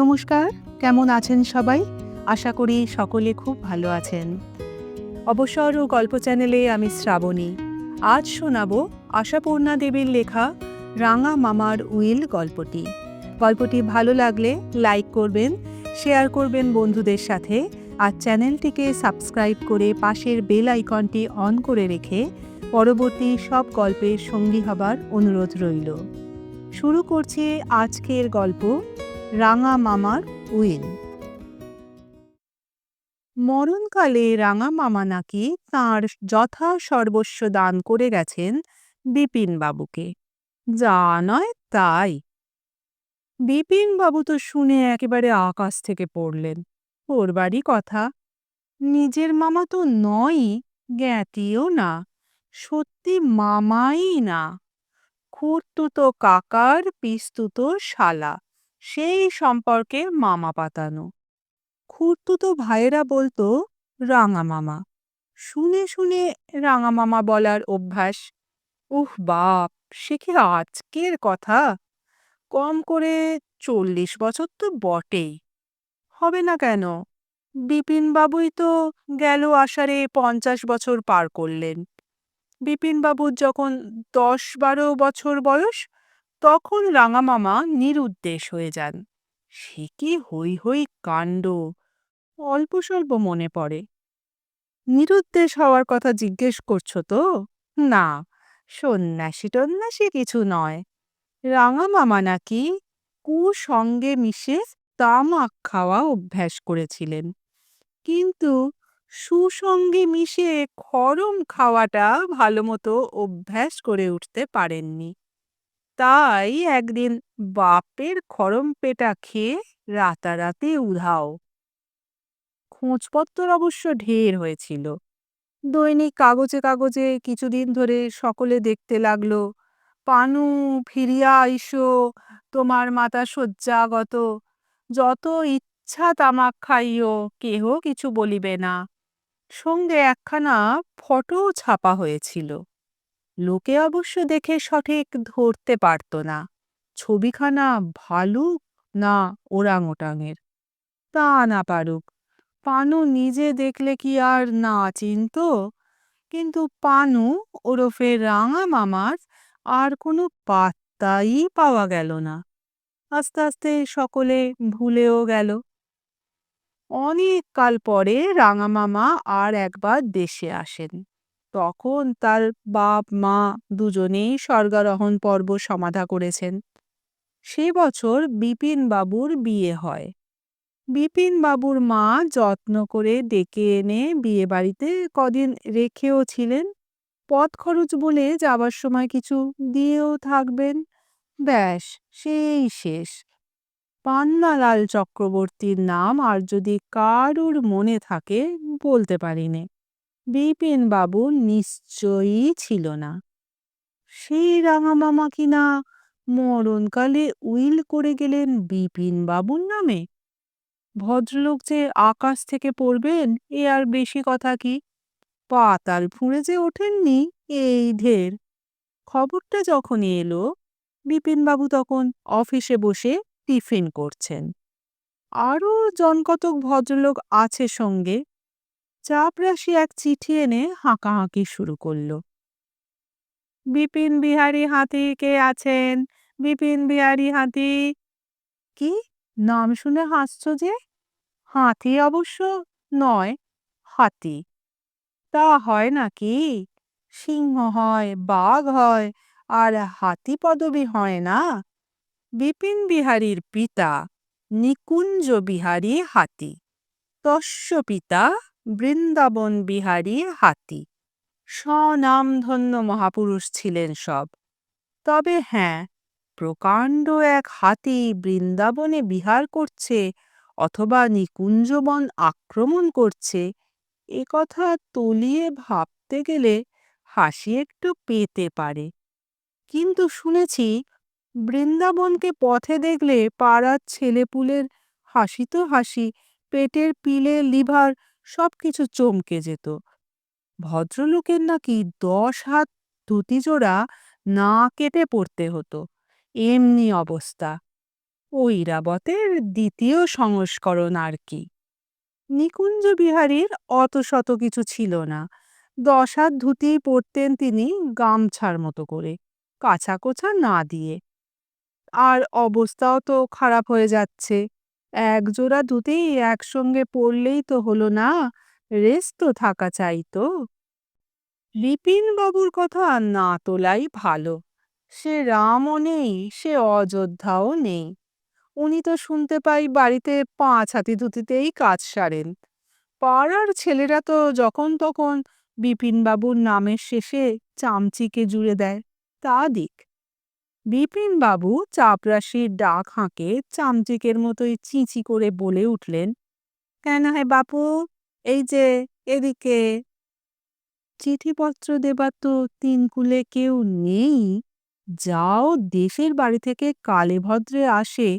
নমস্কার, কেমন আছেন সবাই? আশা করি সকলে খুব ভালো আছেন। অবসর ও গল্প চ্যানেলে আমি শ্রাবণী। আজ শোনাব আশাপূর্ণা দেবীর লেখা রাঙা মামার উইল গল্পটি। গল্পটি ভালো লাগলে লাইক করবেন, শেয়ার করবেন বন্ধুদের সাথে, আর চ্যানেলটিকে সাবস্ক্রাইব করে পাশের বেল আইকনটি অন করে রেখে পরবর্তী সব গল্পের সঙ্গী হবার অনুরোধ রইল। শুরু করছি আজকের গল্প রাঙা মামার উইল মরণকালে রাঙা মামা নাকি তাঁর যথা সর্বস্ব দান করে গেছেন বিপিন বাবুকে যা নয় তাই। বিপিন বাবু তো শুনে একেবারে আকাশ থেকে পড়লেন। ওরবারই কথা। নিজের মামা তো নয়ই, জ্ঞাতিও না। সত্যি মামাই না। খুঁড়তুতো কাকার, পিস্তুতো শালা। সেই সম্পর্কে মামা পাতানো। খুঁড়তুতো ভাইয়েরা বলতো, রাঙা মামা। শুনে শুনে রাঙা মামা বলার অভ্যাস, উহ বাপ, সে কি আজকের কথা? কম করে চল্লিশ বছর তো বটেই। হবে না কেন? বিপিনবাবুই তো গেল আষাঢ়ে পঞ্চাশ বছর পার করলেন। বিপিনবাবুর যখন দশ বারো বছর বয়স তখন রাঙামামা নিরুদ্দেশ হয়ে যান। সে কি হই হই কাণ্ড? অল্প স্বল্প মনে পড়ে। নিরুদ্দেশ হওয়ার কথা জিজ্ঞেস করছ তো? না, সন্ন্যাসী টন্যাসী কিছু নয়। রাঙামামা নাকি কুসঙ্গে মিশে তামাক খাওয়া অভ্যাস করেছিলেন। কিন্তু সুসঙ্গে মিশে খরম খাওয়াটা ভালো মতো অভ্যাস করে উঠতে পারেননি। তাই একদিন বাপের খরম পেটা খেয়ে রাতারাতি উধাও। খোঁজপত্তর অবশ্য ঢের হয়েছিল। দৈনিক কাগজে কাগজে কিছুদিন ধরে সকলে দেখতে লাগল, পানু, ফিরিয়া আইসো, তোমার মাতা শয্যাগত, যত ইচ্ছা তামাক খাইও কেহ কিছু বলিবে না। সঙ্গে একখানা ফটো ছাপা হয়েছিল। লোকে অবশ্য দেখে সঠিক ধরতে পারত না। ছবিখানা ভালুক না ওরাং ওটাঙের তা না পারুক। পানু নিজে দেখলে কি আর না চিনত? কিন্তু পানু ওরফে রাঙা মামার আর কোনো পাত্তাই পাওয়া গেল না। আস্তে আস্তে সকলে ভুলেও গেল। অনেক কাল পরে রাঙা মামা আর একবার দেশে আসেন। তখন তার বাপ, মা দুজনেই স্বর্গারোহণ পর্ব সমাধা করেছেন। সে বছর বিপিন বাবুর বিয়ে হয়। বিপিন বাবুর মা যত্ন করে ডেকে এনে বিয়ে বাড়িতে কদিন রেখেও ছিলেন। পথ খরচ বলে যাবার সময় কিছু দিয়েও থাকবেন। ব্যাস, সেই শেষ। পান্নালাল চক্রবর্তীর নাম আর যদি কারুর মনে থাকে বলতে পারিনে। বিপিন বাবু নিশ্চয়ই ছিল না। সেই রাঙামামা কিনা মরণকালে উইল করে গেলেন বিপিন বাবুর নামে? ভদ্রলোক যে আকাশ থেকে পড়বেন, এ আর বেশি কথা কি? পাতাল ফুঁড়ে যে ওঠেননি, এই ঢের। খবরটা যখনই এলো বিপিনবাবু তখন অফিসে বসে টিফিন করছেন। আরও জনকতক ভদ্রলোক আছে সঙ্গে চাপরাশি এক চিঠি এনে হাঁকাহাঁকি শুরু করল। বিপিন বিহারী হাতি কে আছেন? বিপিন বিহারী হাতি। কি? নাম শুনে হাসছ যে? হাতি অবশ্য নয়, হাতি। তা হয় নাকি? সিংহ হয়, বাঘ হয়, আর হাতি পদবী হয় না? বিপিন বিহারীর পিতা নিকুঞ্জ বিহারী হাতি। তস্য পিতা বৃন্দাবন বিহারী হাতি। স্বনামধন্য মহাপুরুষ ছিলেন সব। তবে হ্যাঁ প্রকাণ্ড এক হাতি বৃন্দাবনে বিহার করছে অথবা নিকুঞ্জবন আক্রমণ করছে, এ কথা তলিয়ে ভাবতে গেলে হাসি একটু পেতে পারে। কিন্তু শুনেছি, বৃন্দাবনকে পথে দেখলে পাড়ার ছেলেপুলের হাসি তো হাসি, পেটের পিলে লিভার সব কিছু চমকে যেত। ভদ্রলোকের নাকি দশ হাত ধুতিজোড়া না কেটে পড়তে হতো। এমনি অবস্থা। ঐরাবতের দ্বিতীয় সংস্করণ আর কি। নিকুঞ্জ বিহারীর অত শত কিছু ছিল না। দশ হাত ধুতিই পরতেন তিনি গামছার মতো করে কাছা কোছা না দিয়ে। আর অবস্থাও তো খারাপ হয়ে যাচ্ছে। এক জোড়া ধুতেই একসঙ্গে পড়লেই তো হলো না রেস্ট তো থাকা চাই তো। বিপিন বাবুর কথা না তোলাই ভালো, সে রামও নেই, সে অযোধ্যাও নেই। উনি তো শুনতে পাই বাড়িতে পাঁচ হাতি ধুতিতেই কাজ সারেন। পাড়ার ছেলেরা তো যখন তখন বিপিনবাবুর নামের শেষে চামচিকে জুড়ে দেয়, তা দিক। বিপিনবাবু চাপরাশির ডাক হাঁকে চামচিকের মতোই চিঁচি করে বলে উঠলেন, কেন হে বাপু? এই যে, এদিকে। চিঠিপত্র দেবার তো তিনকুলে কেউ নেই। যাও দেশের বাড়ি থেকে কালে ভদ্রে আসে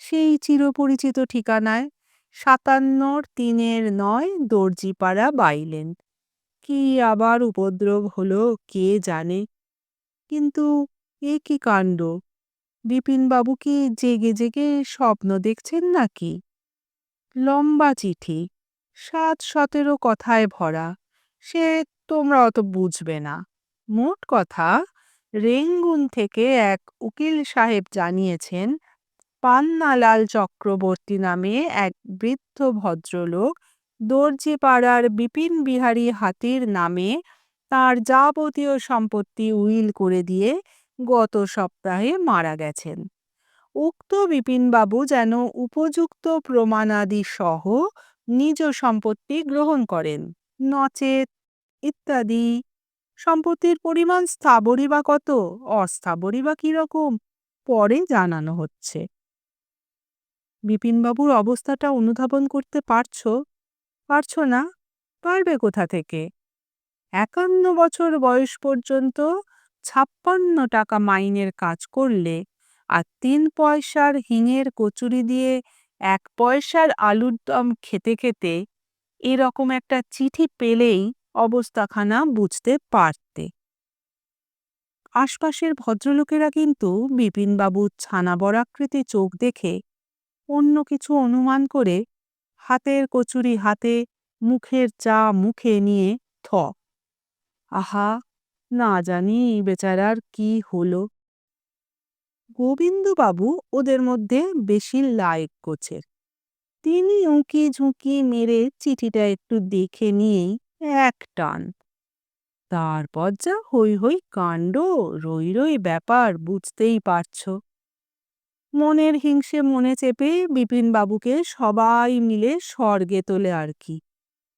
সেই চিরপরিচিত ঠিকানায়। সাতান্নর তিনের নয় দর্জিপাড়া বাইলেন। কি আবার উপদ্রব হলো কে জানে? কিন্তু এ কি কাণ্ড? বিপিনবাবু কি জেগে জেগে স্বপ্ন দেখছেন নাকি? লম্বা চিঠি, সাত সতেরো কথায় ভরা, সে তোমরা অত বুঝবে না। মোট কথা, রেঙ্গুন থেকে এক উকিল সাহেব জানিয়েছেন, পান্নালাল চক্রবর্তী নামে এক বৃদ্ধ ভদ্রলোক দর্জিপাড়ার বিপিন বিহারী হাতির নামে তার যাবতীয় সম্পত্তি উইল করে দিয়ে গত সপ্তাহে মারা গেছেন। উক্ত বিপিনবাবু যেন উপযুক্ত প্রমাণাদি সহ নিজ সম্পত্তি গ্রহণ করেন, নচেত ইত্যাদি। সম্পত্তির পরিমাণ স্থাবরী বা কত, অস্থাবরী বা কীরকম, পরে জানানো হচ্ছে। বিপিনবাবুর অবস্থাটা অনুধাবন করতে পারছ? পারছ না? পারবে কোথা থেকে? একান্ন বছর বয়স পর্যন্ত ছাপ্পান্ন টাকা মাইনের কাজ করলে আর তিন পয়সার হিঙের কচুরি দিয়ে এক পয়সার আলুর দম খেতে খেতে এরকম একটা চিঠি পেলেই অবস্থাখানা বুঝতে পারতে। আশপাশের ভদ্রলোকেরা কিন্তু বিপিনবাবুর ছানা বরাকৃতি চোখ দেখে অন্য কিছু অনুমান করে হাতের কচুরি হাতে মুখের চা মুখে নিয়ে থ, আহা না জানি বেচারার কি হলো। গোবিন্দবাবু ওদের মধ্যে বেশি লায়ক গোছের। তিনি উঁকি ঝুঁকি মেরে চিঠিটা একটু দেখে নিয়েই এক টান। তারপর যা হই হই কাণ্ড, রই রই ব্যাপার বুঝতেই পারছ। মনের হিংসে মনে চেপে বিপিনবাবুকে সবাই মিলে স্বর্গে তোলে আর কি।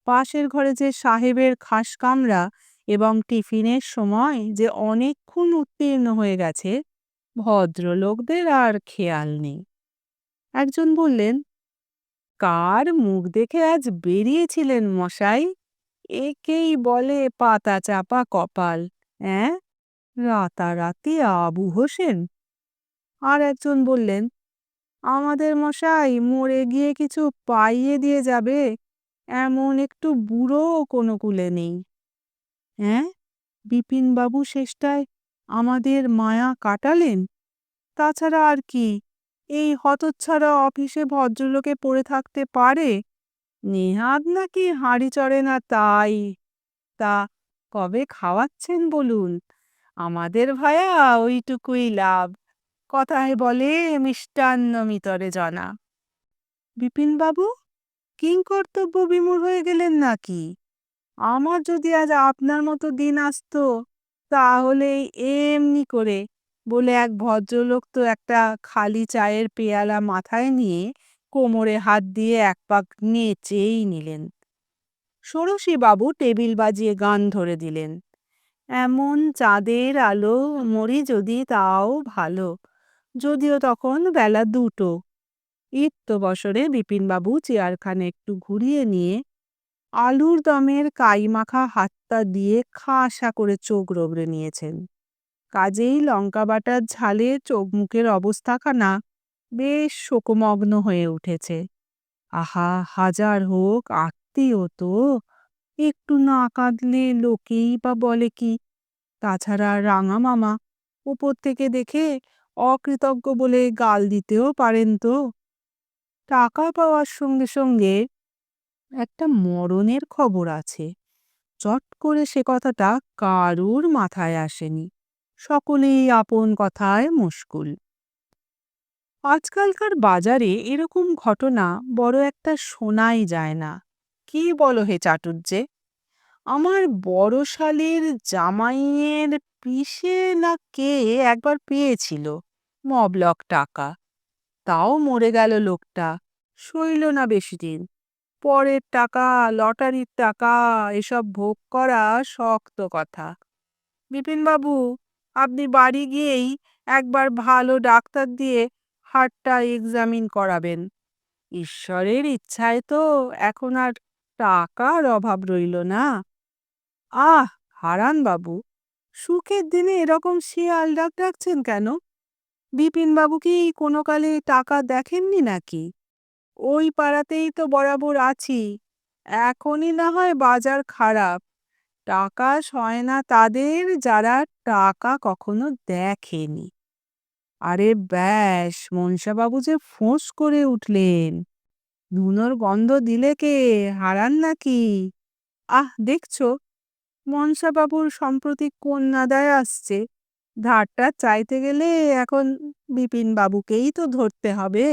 পাশের ঘরে যে সাহেবের খাস কামরা এবং টিফিনের সময় যে অনেকক্ষণ উত্তীর্ণ হয়ে গেছে, ভদ্রলোকদের আর খেয়াল নেই। একজন বললেন, কার মুখ দেখে আজ বেরিয়েছিলেন মশাই? একেই বলে পাতা চাপা কপাল, অ্যাঁ? রাতারাতি আবু হোসেন? আর একজন বললেন, আমাদের মশাই মরে গিয়ে কিছু পাইয়ে দিয়ে যাবে, এমন একটু বুড়ো কোনো কুলে নেই। হ্যাঁ? বিপিনবাবু শেষটায় আমাদের মায়া কাটালেন? তাছাড়া আর কি? এই হতচ্ছাড়া অফিসে ভদ্রলোকে পড়ে থাকতে পারে? নেহাত নাকি হাঁড়ি চড়ে না তাই? তা কবে খাওয়াচ্ছেন বলুন? আমাদের ভায়া ওইটুকুই লাভ। কথায় বলে মিষ্টান্ন মিতরে জনা। বিপিনবাবু, কিংকর্তব্য বিমূঢ় হয়ে গেলেন নাকি? আমার যদি আজ আপনার মতো দিন আসতো, তাহলে এমনি করে বলে এক ভদ্রলোক তো একটা খালি চায়ের পেয়ালা মাথায় নিয়ে কোমরে হাত দিয়ে এক পাক নেচেই নিলেন। বাবু টেবিল বাজিয়ে গান ধরে দিলেন। এমন চাঁদের আলো মরি যদি তাও ভালো, যদিও তখন বেলা দুটো। ইত্য বছরে বিপিনবাবু চেয়ারখানে একটু ঘুরিয়ে নিয়ে আলুর দমের কাইমাখা হাতটা দিয়ে খাসা করে চোখ রগড়ে নিয়েছেন। কাজেই লঙ্কা বাটার ঝালে চোখ মুখের অবস্থাখানা বেশ শোকমগ্ন হয়ে উঠেছে। আহা, হাজার হোক, আত্মীয় তো। একটু না কাঁদলে লোকেই বা বলে কি? তাছাড়া রাঙা মামা উপর থেকে দেখে অকৃতজ্ঞ বলে গাল দিতেও পারেন তো। টাকা পাওয়ার সঙ্গে সঙ্গে একটা মরণের খবর আছে। চট করে সে কথাটা কারুর মাথায় আসেনি। সকলেই আপন কথায় মুশকুল। আজকালকার বাজারে এরকম ঘটনা বড় একটা শোনাই যায় না। কি বলো হে চাটুর্যে আমার বড় শালের জামাইয়ের পিসে না কে একবার পেয়েছিল মবলক টাকা? তাও মরে গেল লোকটা, সইল না বেশি দিন পরের টাকা, লটারির টাকা, এসব ভোগ করা শক্ত কথা। বিপিনবাবু আপনি বাড়ি গিয়েই একবার ভালো ডাক্তার দিয়ে হাড়টা এক্সামিন করাবেন। ঈশ্বরের ইচ্ছায় তো এখন আর টাকার অভাব রইল না। আহ, হারান বাবু, সুখের দিনে এরকম শিয়াল ডাক ডাকছেন কেন? বিপিনবাবু কি কোনো কালে টাকা দেখেননি নাকি? ওই পাড়াতেই তো বরাবর আছি। এখনই না হয় বাজার খারাপ। টাকা সয় না তাদের যারা টাকা কখনো দেখেনি। আরে ব্যাস, মনসাবাবু যে ফোঁস করে উঠলেন। ধুনোর গন্ধ দিলে কে, হারান নাকি? আহ, দেখছ, মনসাবাবুর সম্প্রতি কন্যাদায় আসছে। ধারটা চাইতে গেলে এখন বিপিন বাবুকেই তো ধরতে হবে।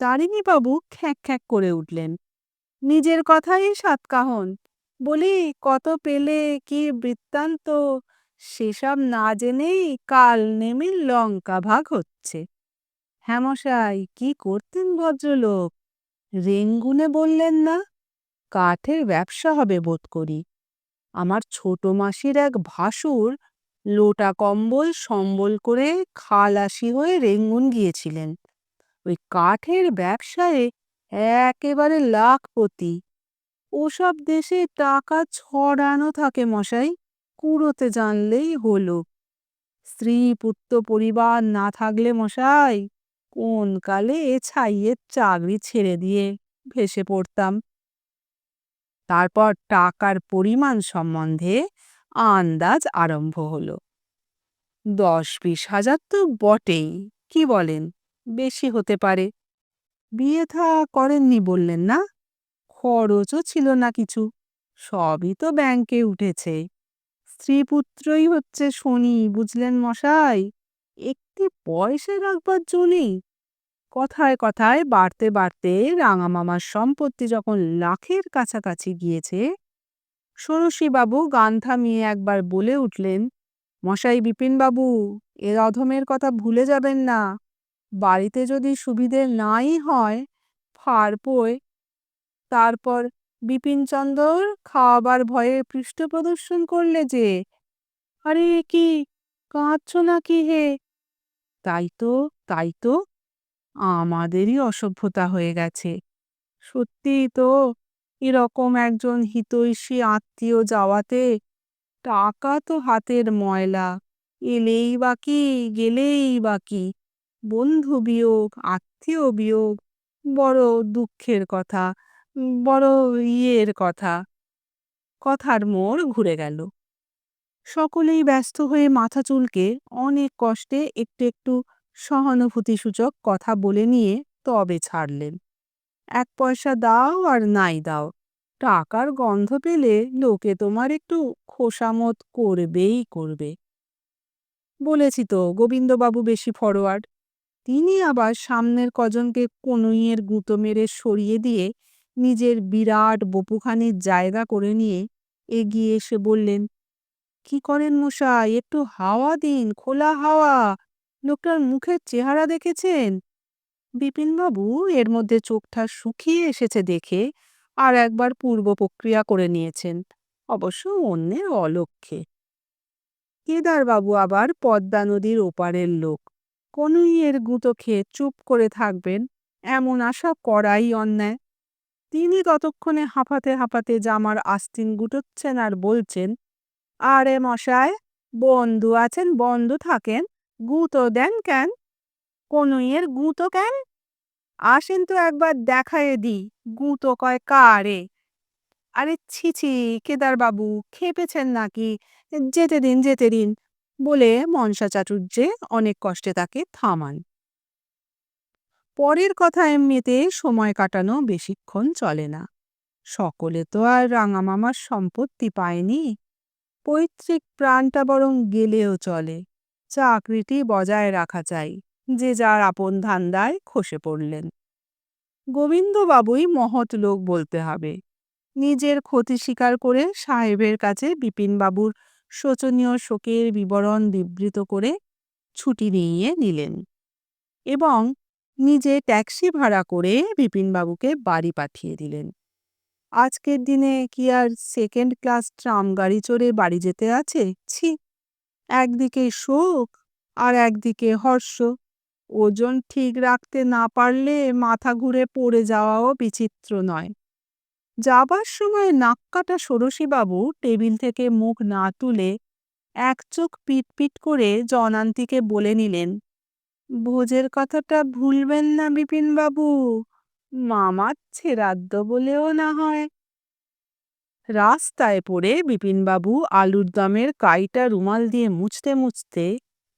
তারিণী বাবু খ্যাঁক খ্যাঁক করে উঠলেন। নিজের কথাই সাতকাহন বলি কত পেলে কি বৃত্তান্ত? সেসব না জেনেই কাল নেমে লঙ্কা ভাগ হচ্ছে। হ্যামশাই কি করতেন ভদ্রলোক? রেঙ্গুনে বললেন না, কাঠের ব্যবসা হবে বোধ করি। আমার ছোট মাসির এক ভাসুর লোটা কম্বল সম্বল করে খালাসি হয়ে রেঙ্গুন গিয়েছিলেন। ওই কাঠের ব্যবসায় একেবারে লাখপতি। ওসব দেশে টাকা ছড়ানো থাকে মশাই, কুড়োতে জানলেই হলো। স্ত্রী পুত্র পরিবার না থাকলে মশাই, কোন কালে এ ছাইয়ের চাকরি ছেড়ে দিয়ে ভেসে পড়তাম। তারপর টাকার পরিমাণ সম্বন্ধে আন্দাজ আরম্ভ হলো। দশ বিশ হাজার তো বটেই, কি বলেন? বেশি হতে পারে। বিয়ে থা করেননি বললেন না? খরচও ছিল না কিছু। সবই তো ব্যাংকে উঠেছে। স্ত্রী পুত্রই হচ্ছে শনি, বুঝলেন মশাই? একটি পয়সা রাখবার জন্যই কথায় কথায় বাড়তে বাড়তে রাঙামামার সম্পত্তি যখন লাখের কাছাকাছি গিয়েছে ষোড়শীবাবু গান থামিয়ে একবার বলে উঠলেন, মশাই বিপিনবাবু এর অধমের কথা ভুলে যাবেন না। বাড়িতে যদি সুবিধে নাই হয় ফার পোয় তারপর বিপিনচন্দ্র খাওয়াবার ভয়ে পৃষ্ঠ প্রদর্শন করলে যে, আরে কি, কাঁদছ নাকি হে? তাই তো তাই তো, আমাদেরই অসভ্যতা হয়ে গেছে। সত্যিই তো, এরকম একজন হিতৈষী আত্মীয় যাওয়াতে টাকা তো হাতের ময়লা, এলেই বাকি গেলেই বাকি বন্ধু বিয়োগ, আত্মীয় বিয়োগ, বড় দুঃখের কথা বড় ইয়ের কথা। কথার মোড় ঘুরে গেল। সকলেই ব্যস্ত হয়ে মাথা চুলকে অনেক কষ্টে একটু একটু সহানুভূতিসূচক কথা বলে নিয়ে তবে ছাড়লেন। এক পয়সা দাও আর নাই দাও, টাকার গন্ধ পেলে লোকে তোমার একটু খোসামত করবেই করবে। বলেছি তো, গোবিন্দবাবু বেশি ফরওয়ার্ড তিনি আবার সামনের কজনকে কনুইয়ের গুঁতো মেরে সরিয়ে দিয়ে নিজের বিরাট বপুখানির জায়গা করে নিয়ে এগিয়ে এসে বললেন, কি করেন মশাই? একটু হাওয়া দিন, খোলা হাওয়া। লোকটার মুখের চেহারা দেখেছেন? বিপিনবাবু এর মধ্যে চোখটা শুকিয়ে এসেছে দেখে আর একবার পূর্ব প্রক্রিয়া করে নিয়েছেন, অবশ্য অন্যের অলক্ষ্যে কেদারবাবু আবার পদ্মা নদীর ওপারের লোক। কনুইয়ের গুঁতো খেয়ে চুপ করে থাকবেন, এমন আশা করাই অন্যায়। তিনি ততক্ষণে হাঁপাতে হাঁপাতে জামার আস্তিন গুটোচ্ছেন আর বলছেন, আরে মশায়, বন্ধু আছেন, বন্ধু থাকেন, গুঁতো দেন কেন? কনুইয়ের গুঁতো কেন? আসেন তো একবার দেখায়ে দি গুঁতো কয় কারে? আরে ছি ছি, কেদারবাবু, খেপেছেন নাকি? যেতে দিন যেতে দিন বলে মনসা চাটুর্যে অনেক কষ্টে তাকে থামান। পরের কথা এমনিতে সময় কাটানো বেশিক্ষণ চলে না। সকলে তো আর রাঙামামার সম্পত্তি পায়নি। পৈতৃক প্রাণটা বরং গেলেও চলে। চাকরিটি বজায় রাখা চাই, যে যার আপন ধান্দায় খসে পড়লেন। গোবিন্দবাবুই মহৎ লোক বলতে হবে। নিজের ক্ষতি স্বীকার করে সাহেবের কাছে বিপিনবাবুর শোচনীয় শোকের বিবরণ বিবৃত করে ছুটি নিয়ে নিলেন এবং নিজে ট্যাক্সি ভাড়া করে বিপিনবাবুকে বাড়ি পাঠিয়ে দিলেন। আজকের দিনে কি আর সেকেন্ড ক্লাস ট্রাম গাড়ি চড়ে বাড়ি যেতে আছে? ছি, একদিকে শোক আর একদিকে হর্ষ। ওজন ঠিক রাখতে না পারলে মাথা ঘুরে পড়ে যাওয়াও বিচিত্র নয়। যাবার সময় নাক্কাটা ষোড়শীবাবু টেবিল থেকে মুখ না তুলে এক চোখ পিটপিট করে জনান্তিকে বলে নিলেন, ভোজের কথাটা ভুলবেন না বিপিনবাবু মামার ছেড়াদ্দ বলেও না হয়। রাস্তায় পড়ে বিপিনবাবু আলুর দমের কাইটা রুমাল দিয়ে মুছতে মুছতে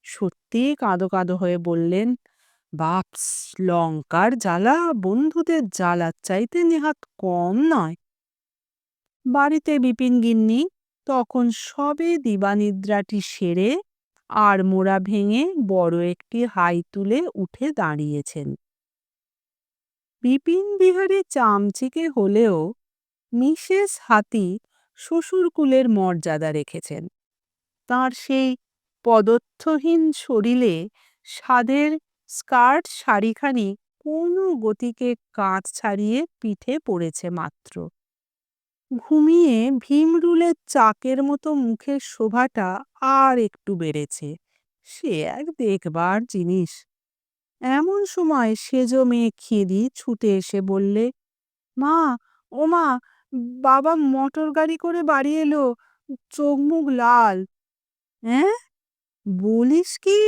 সত্যি কাঁদো কাঁদো হয়ে বললেন বাপস লঙ্কার জ্বালা বন্ধুদের জ্বালার চাইতে নেহাত কম নয়। বাড়িতে বিপিন গিন্নি তখন সবে দিবানিদ্রাটি সেরে আর মোড়া ভেঙে বড় একটি হাই তুলে উঠে দাঁড়িয়েছেন। বিপিন বিহারী চামচিকে হলেও মিসেস হাতি শ্বশুরকুলের মর্যাদা রেখেছেন। তার সেই পদত্থহীন শরীরে স্বাদের স্কার্ট শাড়িখানি কোনো গতিকে কাঁচ ছাড়িয়ে পিঠে পড়েছে মাত্র। ঘুমিয়ে ভীমরুলের চাকের মতো মুখের শোভাটা আর একটু বেড়েছে। সে এক দেখবার জিনিস। এমন সময় সেজ মেয়ে খিদি ছুটে এসে বললে, মা, ও মা, বাবা মোটর গাড়ি করে বাড়ি এলো, চোখ মুখ লাল। হ্যাঁ বলিস কি?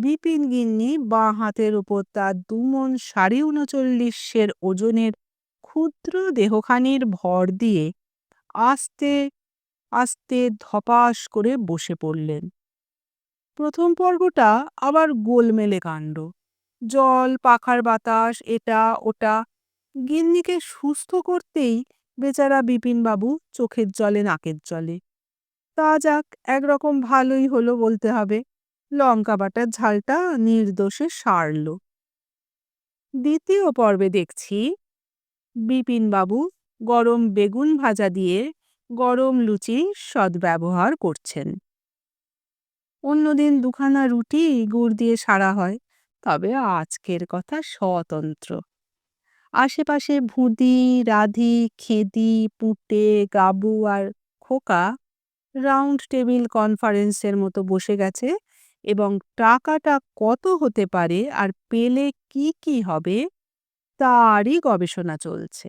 বিপিন গিন্নি বাঁ হাতের উপর তার দুমন সাড়ে উনচল্লিশের ওজনের ক্ষুদ্র দেহখানির ভর দিয়ে আস্তে আস্তে ধপাস করে বসে পড়লেন। প্রথম পর্বটা আবার গোলমেলে কাণ্ড। জল, পাখার বাতাস, এটা, ওটা। গিন্নিকে সুস্থ করতেই বেচারা বিপিনবাবু চোখের জলে, নাকের জলে। তা যাক, একরকম ভালোই হলো বলতে হবে। লঙ্কা বাটার ঝালটা নির্দোষে সারল। দ্বিতীয় পর্বে দেখছি বিপিনবাবু গরম বেগুন ভাজা দিয়ে গরম লুচি সদ্ব্যবহার করছেন। অন্যদিন দুখানা রুটি গুড় দিয়ে সারা হয়, তবে আজকের কথা স্বতন্ত্র। আশেপাশে ভুদি রাধি খেদি পুঁটে গাবু আর খোকা রাউন্ড টেবিল কনফারেন্সের মতো বসে গেছে এবং টাকাটা কত হতে পারে আর পেলে কি কি হবে, তারই গবেষণা চলছে।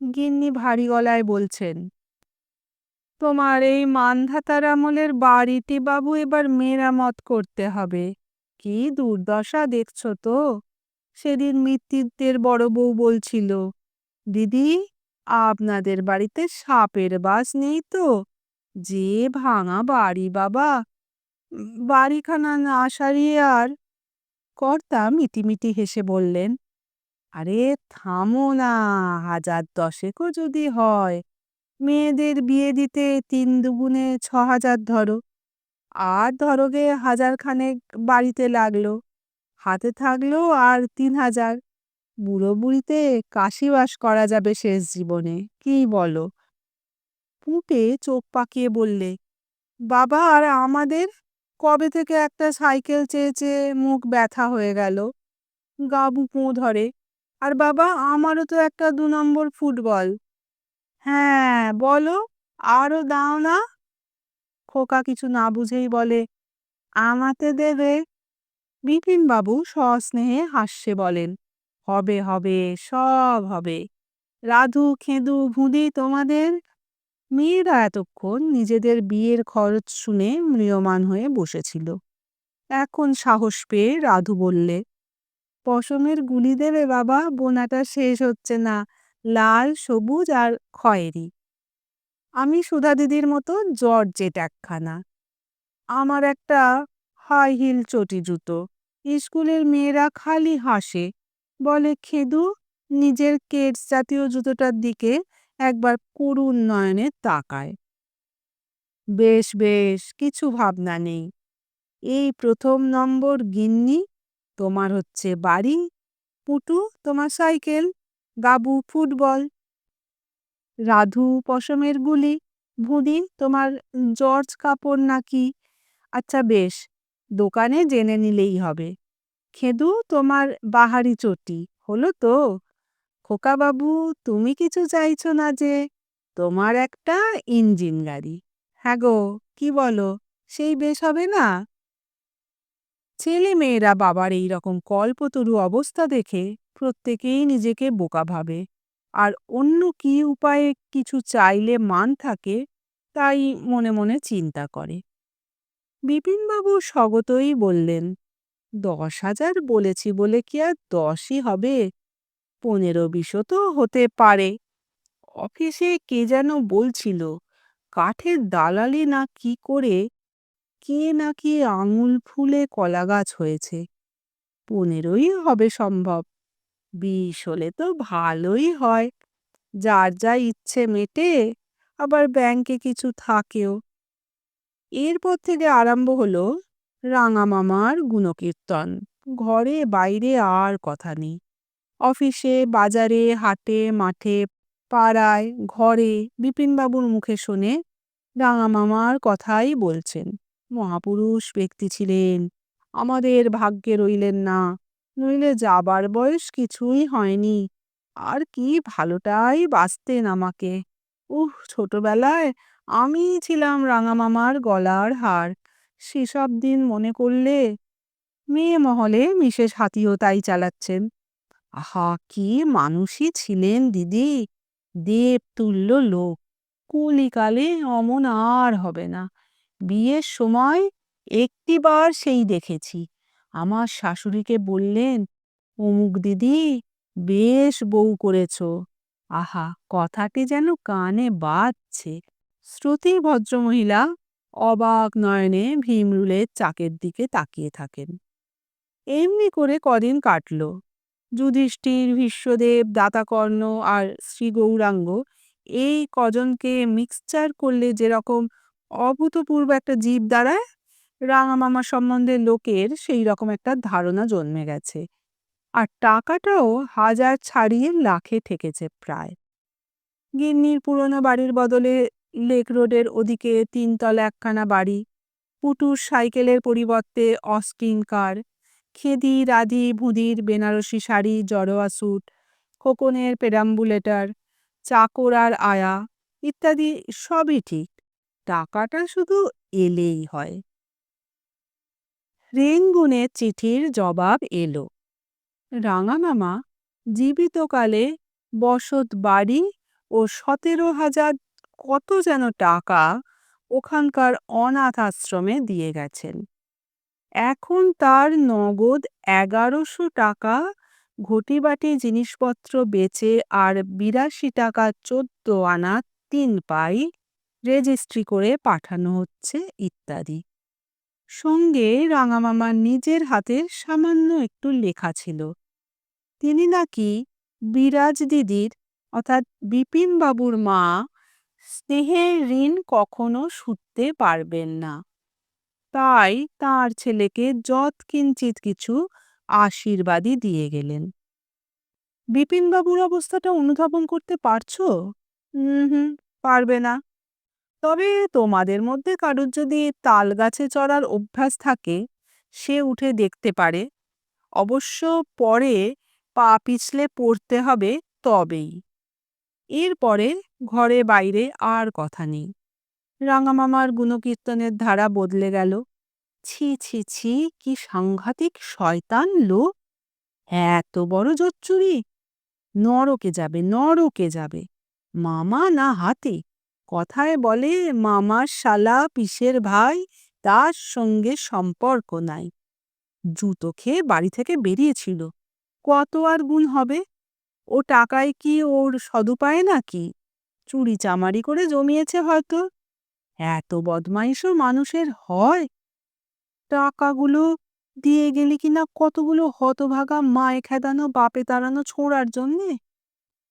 গিন্নি ভারী গলায় বলছেন, তোমার এই মানধাতার আমলের বাড়িটি বাবু এবার মেরামত করতে হবে। কি দুর্দশা দেখছ তো? সেদিন মৃত্যুদের বড় বউ বলছিল, দিদি, আপনাদের বাড়িতে সাপের বাস নেই তো? যে ভাঙা বাড়ি বাবা বাড়িখানা না সারিয়ে আর কর্তা মিটিমিটি হেসে বললেন, আরে থামো না, হাজার দশেকও যদি হয়, মেয়েদের বিয়ে দিতে তিন দুগুণে ছ হাজার ধরো। আর ধরো গে হাজার খানেক বাড়িতে লাগল, হাতে থাকল আর তিন হাজার বুড়ো বুড়িতে কাশিবাস করা যাবে শেষ জীবনে, কি বলো? পুঁটে চোখ পাকিয়ে বললে, বাবা, আর আমাদের কবে থেকে একটা সাইকেল চেয়ে চেয়ে মুখ ব্যথা হয়ে গেল? গাবু পো ধরে। আর বাবা, আমারও তো একটা দু নম্বর ফুটবল। হ্যাঁ বলো আরও দাও না। খোকা কিছু না বুঝেই বলে আমাতে দেবে? বিপিনবাবু সস্নেহে হাস্যে বলেন, হবে হবে, সব হবে। রাধু, খেঁদু, ভুঁদি তোমাদের মেয়েরা এতক্ষণ নিজেদের বিয়ের খরচ শুনে ম্রিয়মান হয়ে বসেছিল। এখন সাহস পেয়ে রাধু বললে, পশমের গুলি দেবে বাবা, বোনাটা শেষ হচ্ছে না। লাল, সবুজ আর খয়েরি। আমি সুধা দিদির মতো জর্জেট একখানা। আমার একটা হাই হিল চটি জুতো। স্কুলের মেয়েরা খালি হাসে। বলে, খেদু, নিজের কেটস জাতীয় জুতোটার দিকে একবার করুণ নয়নে তাকায়। বেশ বেশ, কিছু ভাবনা নেই। এই প্রথম নম্বর গিন্নি, তোমার হচ্ছে বাড়ি, পুটু, তোমার সাইকেল গাবু ফুটবল। রাধু পশমের গুলি ভুদি তোমার জর্জ কাপড় নাকি? আচ্ছা বেশ, দোকানে জেনে নিলেই হবে। খেদু, তোমার বাহারি চটি, হলো তো? খোকাবাবু, তুমি কিছু চাইছো না যে তোমার একটা ইঞ্জিন গাড়ি। হ্যাঁ গো, কি বলো, সেই বেশ হবে না? ছেলে মেয়েরা বাবার এই রকম কল্পতরু অবস্থা দেখে প্রত্যেকেই নিজেকে বোকা ভাবে। আর অন্য কি উপায়ে কিছু চাইলে মান থাকে, তাই মনে মনে চিন্তা করে। বিপিনবাবু স্বগতই বললেন, দশ হাজার বলেছি বলে কি আর দশই হবে? পনেরো বিশও তো হতে পারে। অফিসে কে যেন বলছিল, কাঠের দালালি না কি করে কে নাকি আঙুল ফুলে কলা গাছ হয়েছে। পনেরোই হবে সম্ভব। বিষ হলে তো ভালোই হয়। যার যা ইচ্ছে মেটে, আবার ব্যাংকে কিছু থাকেও। এরপর থেকে আরম্ভ হলো রাঙামামার গুণকীর্তন। ঘরে বাইরে আর কথা নেই। অফিসে, বাজারে, হাটে, মাঠে, পাড়ায়, ঘরে বিপিনবাবুর মুখে শুনে রাঙা মামার কথাই বলছেন। মহাপুরুষ ব্যক্তি ছিলেন, আমাদের ভাগ্যে রইলেন না, নইলে যাবার বয়স কিছুই হয়নি, আর কি ভালোটাই বাঁচতেন আমাকে। উহ, ছোটবেলায় আমি ছিলাম রাঙা মামার গলার হার, সেসব দিন মনে করলে মেয়ে মহলে মিসেস হাতিও তাই চালাচ্ছেন। আহা, কি মানুষই ছিলেন দিদি? দেব তুল্য লোক। কলিকালে অমন আর হবে না। বিয়ের সময় একটিবার সেই দেখেছি। আমার শাশুড়িকে বললেন, অমুক দিদি, বেশ বউ করেছ। আহা, কথাটি যেন কানে বাজছে। শ্রুতি ভদ্রমহিলা অবাক নয়নে ভীমরুলের চাকের দিকে তাকিয়ে থাকেন। এমনি করে কদিন কাটল। যুধিষ্ঠির ভীষ্মদেব দাতাকর্ণ আর শ্রী গৌরাঙ্গ এই কজনকে মিক্সচার করলে যেরকম অভূতপূর্ব একটা জীব দাঁড়ায় রাঙামামা সম্বন্ধে লোকের সেই রকম একটা ধারণা জন্মে গেছে। আর টাকাটাও হাজার ছাড়িয়ে লাখে ঠেকেছে প্রায়। গিন্নির পুরনো বাড়ির বদলে লেক রোডের ওদিকে তিনতলা একখানা বাড়ি, পুটুর সাইকেলের পরিবর্তে অস্টিন কার খেদি রাধি ভুদির, বেনারসি শাড়ি, জড়োয়া স্যুট খোকনের পেরাম্বুলেটার চাকর আর আয়া ইত্যাদি সবই ঠিক। টাকাটা শুধু এলেই হয়। রেঙ্গুনে চিঠির জবাব এলো। রাঙামামা জীবিতকালে বসত বাড়ি ও সতেরো হাজার কত যেন টাকা ওখানকার অনাথ আশ্রমে দিয়ে গেছেন। এখন তার নগদ এগারোশো টাকা ঘটিবাটি জিনিসপত্র বেচে আর বিরাশি টাকা চোদ্দ আনা তিন পাই রেজিস্ট্রি করে পাঠানো হচ্ছে ইত্যাদি। সঙ্গে রাঙামামার নিজের হাতের সামান্য একটু লেখা ছিল। তিনি নাকি বিরাজ দিদির, অর্থাৎ বিপিনবাবুর মা, স্নেহের ঋণ কখনো শুধতে পারবেন না। তাই তার ছেলেকে যৎকিঞ্চিত কিছু আশীর্বাদই দিয়ে গেলেন। বিপিনবাবুর অবস্থাটা অনুধাবন করতে পারছ? হুম হুম, পারবে না। তবে তোমাদের মধ্যে কারুর যদি তাল গাছে চড়ার অভ্যাস থাকে, সে উঠে দেখতে পারে। অবশ্য পরে পা পিছলে পড়তে হবে তবেই। এরপরে ঘরে বাইরে আর কথা নেই। রাঙামামার গুণকীর্তনের ধারা বদলে গেল। ছি ছি ছি, কি সাংঘাতিক শয়তান লোক এত বড় জচ্চুরি। নরকে যাবে নরকে যাবে। মামা না হাতে? কথায় বলে, মামার শালা পিসের ভাই, তার সঙ্গে সম্পর্ক নাই। জুতো খেয়ে বাড়ি থেকে বেরিয়েছিল। কত আর গুণ হবে? ও টাকায় কি ওর সদুপায় নাকি? চুরি চামারি করে জমিয়েছে হয়তো। এত বদমাইশও মানুষের হয়? টাকাগুলো দিয়ে গেলি কিনা কতগুলো হতভাগা মায়ে খেদানো, বাপে তাড়ানো ছোঁড়ার জন্যে?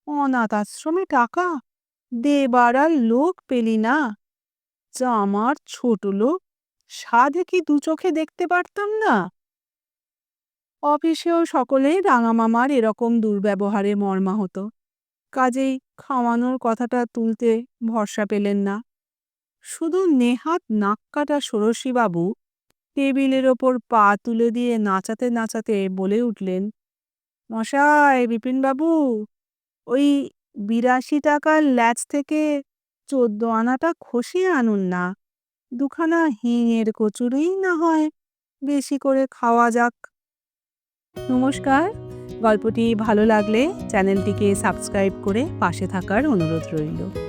অনাথ আশ্রমে টাকা? দেবার আর লোক পেলি না? যা আমার ছোট লোক, সাধে কি দু চোখে দেখতে পারতাম না? অফিসেও সকলেই রাঙামামার এরকম দুর্ব্যবহারে মর্মাহত। কাজেই খাওয়ানোর কথাটা তুলতে ভরসা পেলেন না। শুধু নেহাত নাক্কাটা ষোড়শীবাবু টেবিলের ওপর পা তুলে দিয়ে নাচাতে নাচাতে বলে উঠলেন, মশাই, বিপিনবাবু, ওই বিরাশি টাকার ল্যাচ থেকে চোদ্দ আনাটা খসিয়ে আনুন না। দুখানা হিঙের কচুরিই না হয়, বেশি করে খাওয়া যাক। নমস্কার, গল্পটি ভালো লাগলে চ্যানেলটিকে সাবস্ক্রাইব করে পাশে থাকার অনুরোধ রইল।